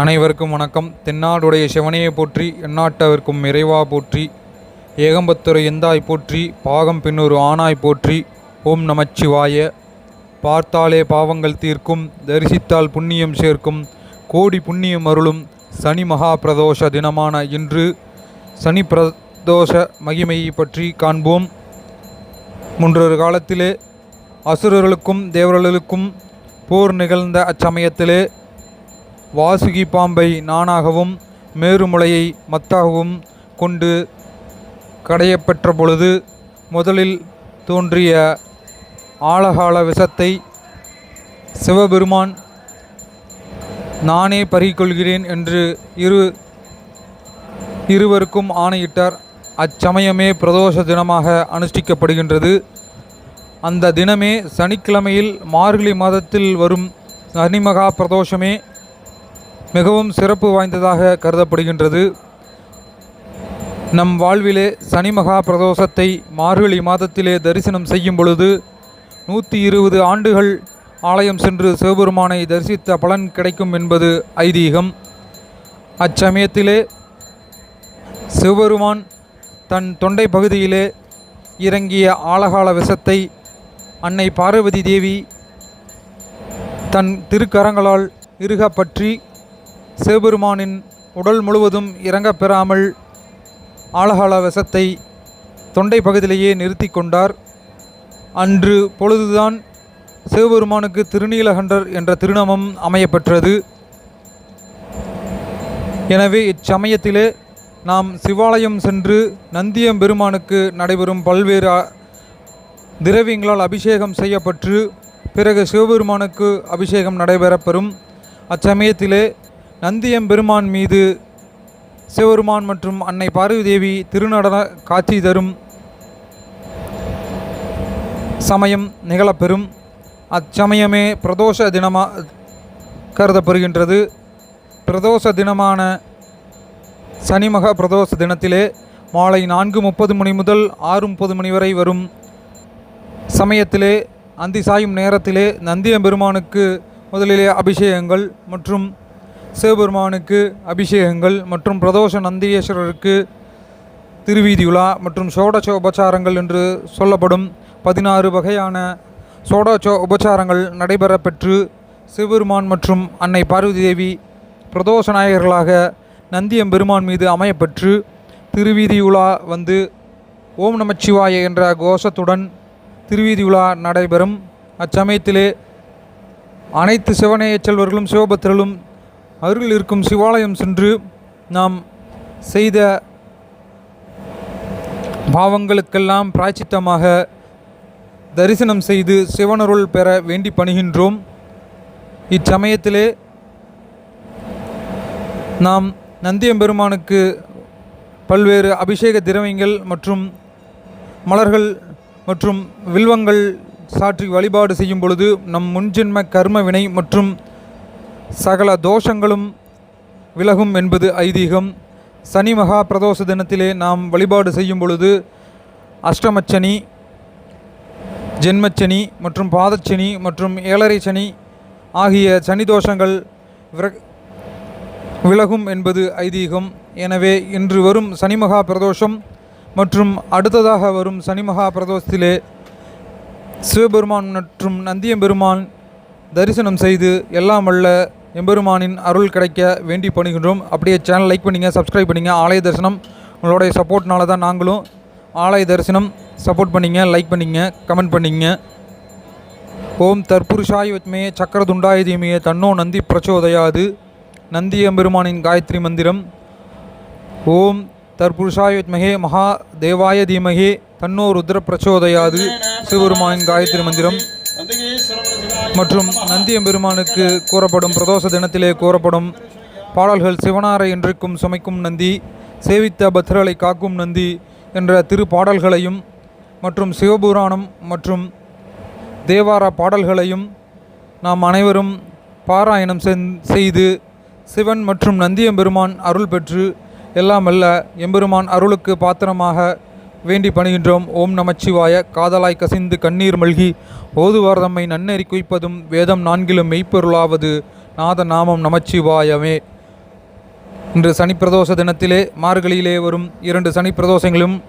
அனைவருக்கும் வணக்கம். தென்னாடுடைய சிவனையை போற்றி எந்நாட்டவர்க்கும் இறைவா போற்றி ஏகம்பத்துரை எந்தாய் போற்றி பாகம் பின்னொரு ஆனாய் போற்றி ஓம் நமச்சிவாய. பார்த்தாலே பாவங்கள் தீர்க்கும் தரிசித்தால் புண்ணியம் சேர்க்கும் கோடி புண்ணியம் அருளும் சனி மகா பிரதோஷ தினமான இன்று சனி பிரதோஷ மகிமையை பற்றி காண்போம். முன்றொரு காலத்திலே அசுரர்களுக்கும் தேவர்களுக்கும் போர் நிகழ்ந்த அச்சமயத்திலே வாசுகி பாம்பை நானாகவும் மேருமுளையை மத்தாகவும் கொண்டு கடையப்பெற்ற பொழுது முதலில் தோன்றிய ஆழகால விஷத்தை சிவபெருமான் நானே பறிகொள்கிறேன் என்று இரு இருவருக்கும் ஆணையிட்டார். அச்சமயமே பிரதோஷ தினமாக அனுஷ்டிக்கப்படுகின்றது. அந்த தினமே சனிக்கிழமையில் மார்கழி மாதத்தில் வரும் சனிமகா பிரதோஷமே மிகவும் சிறப்பு வாய்ந்ததாக கருதப்படுகின்றது. நம் வாழ்விலே சனி மகா பிரதோஷத்தை மார்கழி மாதத்திலே தரிசனம் செய்யும் பொழுது நூற்றி இருபது ஆண்டுகள் ஆலயம் சென்று சிவபெருமானை தரிசித்த பலன் கிடைக்கும் என்பது ஐதீகம். அச்சமயத்திலே சிவபெருமான் தன் தொண்டை பகுதியிலே இறங்கிய ஆழகால விஷத்தை அன்னை பார்வதி தேவி தன் திருக்கரங்களால் இறுக பற்றி சிவபெருமானின் உடல் முழுவதும் இறங்கப் பெறாமல் ஆழகால விஷத்தை தொண்டை பகுதியிலேயே நிறுத்தி கொண்டார். அன்று பொழுதுதான் சிவபெருமானுக்கு திருநீலகண்டர் என்ற திருநாமம் அமையப்பெற்றது. எனவே இச்சமயத்திலே நாம் சிவாலயம் சென்று நந்தியம் பெருமானுக்கு நடைபெறும் பல்வேறு திரவியங்களால் அபிஷேகம் செய்யப்பட்டு பிறகு சிவபெருமானுக்கு அபிஷேகம் நடைபெறப்பெறும். அச்சமயத்திலே நந்தியம் பெருமான் மீது சிவபெருமான் மற்றும் அன்னை பார்வதி தேவி திருநடன காட்சி தரும் சமயம் நிகழப்பெறும். அச்சமயமே பிரதோஷ தினமாக கருதப்படுகின்றது. பிரதோஷ தினமான சனிமக பிரதோஷ தினத்திலே மாலை நான்கு முப்பது மணி முதல் ஆறு முப்பது மணி வரை வரும். சமயத்திலே அந்தி சாயும் நேரத்திலே நந்தியம்பெருமானுக்கு முதலிலே அபிஷேகங்கள் மற்றும் சிவபெருமானுக்கு அபிஷேகங்கள் மற்றும் பிரதோஷ நந்தீஸ்வரருக்கு திருவீதி உலா மற்றும் சோடச உபச்சாரங்கள் என்று சொல்லப்படும் பதினாறு வகையான சோடச உபச்சாரங்கள் நடைபெறப்பெற்று சிவபெருமான் மற்றும் அன்னை பார்வதி தேவி பிரதோஷ நாயகர்களாக நந்தியம்பெருமான் மீது அமையப்பெற்று திருவீதி உலா வந்து ஓம் நமச்சிவாய என்ற கோஷத்துடன் திருவீதி உலா நடைபெறும். அச்சமயத்திலே அனைத்து சிவநேயச் செல்வர்களும் சிவபக்தர்களும் அருகில் இருக்கும் சிவாலயம் சென்று நாம் செய்த பாவங்களுக்கெல்லாம் பிராய்ச்சித்தமாக தரிசனம் செய்து சிவனருள் பெற வேண்டி பணிகின்றோம். இச்சமயத்திலே நாம் நந்தியம்பெருமானுக்கு பல்வேறு அபிஷேக திரவியங்கள் மற்றும் மலர்கள் மற்றும் வில்வங்கள் சாற்றி வழிபாடு செய்யும் பொழுது நம் முன்ஜென்ம கர்ம வினை மற்றும் சகல தோஷங்களும் விலகும் என்பது ஐதீகம். சனி மகா பிரதோஷ தினத்திலே நாம் வழிபாடு செய்யும் பொழுது அஷ்டமச்சனி ஜென்மச்சனி மற்றும் பாதச்சனி மற்றும் ஏழரை சனி ஆகிய சனி தோஷங்கள் விலகும் என்பது ஐதீகம். எனவே இன்று வரும் சனி மகா பிரதோஷம் மற்றும் அடுத்ததாக வரும் சனி மகா பிரதோஷத்திலே சிவபெருமான் மற்றும் நந்தியம்பெருமான் தரிசனம் செய்து எல்லாம் வல்ல எம்பெருமானின் அருள் கிடைக்க வேண்டி பண்ணுகின்றோம் அப்படியே சேனல் லைக் பண்ணிங்க சப்ஸ்கிரைப் பண்ணிங்க ஆலய தரிசனம் உங்களுடைய சப்போர்ட்னால தான் நாங்களும் ஆலய தரிசனம் சப்போர்ட் பண்ணிங்க லைக் பண்ணிங்க கமெண்ட் பண்ணிங்க. ஓம் தற்புருஷாய் வத்மே சக்கரதுண்டாய தீமியே தன்னோ நந்தி பிரச்சோதயாது. நந்தி எம்பெருமானின் காயத்ரி மந்திரம். ஓம் தற்புருஷாய வித்மகே மகா தேவாய தீமகே தன்னோ ருத்ர பிரச்சோதயாது. சிவபெருமானின் காயத்ரி மந்திரம். மற்றும் நந்தியம்பெருமானுக்கு கூறப்படும் பிரதோஷ தினத்திலே கூறப்படும் பாடல்கள் சிவனாரை என்றைக்கும் சுமைக்கும் நந்தி சேவித்த பத்ரலை காக்கும் நந்தி என்ற திரு பாடல்களையும் மற்றும் சிவபுராணம் மற்றும் தேவார பாடல்களையும் நாம் அனைவரும் பாராயணம் செய்து சிவன் மற்றும் நந்தியம்பெருமான் அருள் பெற்று எல்லாம் அல்ல எம்பெருமான் அருளுக்கு பாத்திரமாக வேண்டி பணிகின்றோம். ஓம் நமச்சிவாய. காதலாய் கசிந்து கண்ணீர் மல்கி. ஓதுவார் தம்மை நன்னெறி குய்ப்பதும் வேதம் நான்கிலும் மெய்ப்பொருளாவது. நாத நாமம் நமச்சிவாயமே. இன்று சனிப்பிரதோஷ தினத்திலே மார்கழியிலே வரும் இரண்டு சனிப்பிரதோஷங்களும்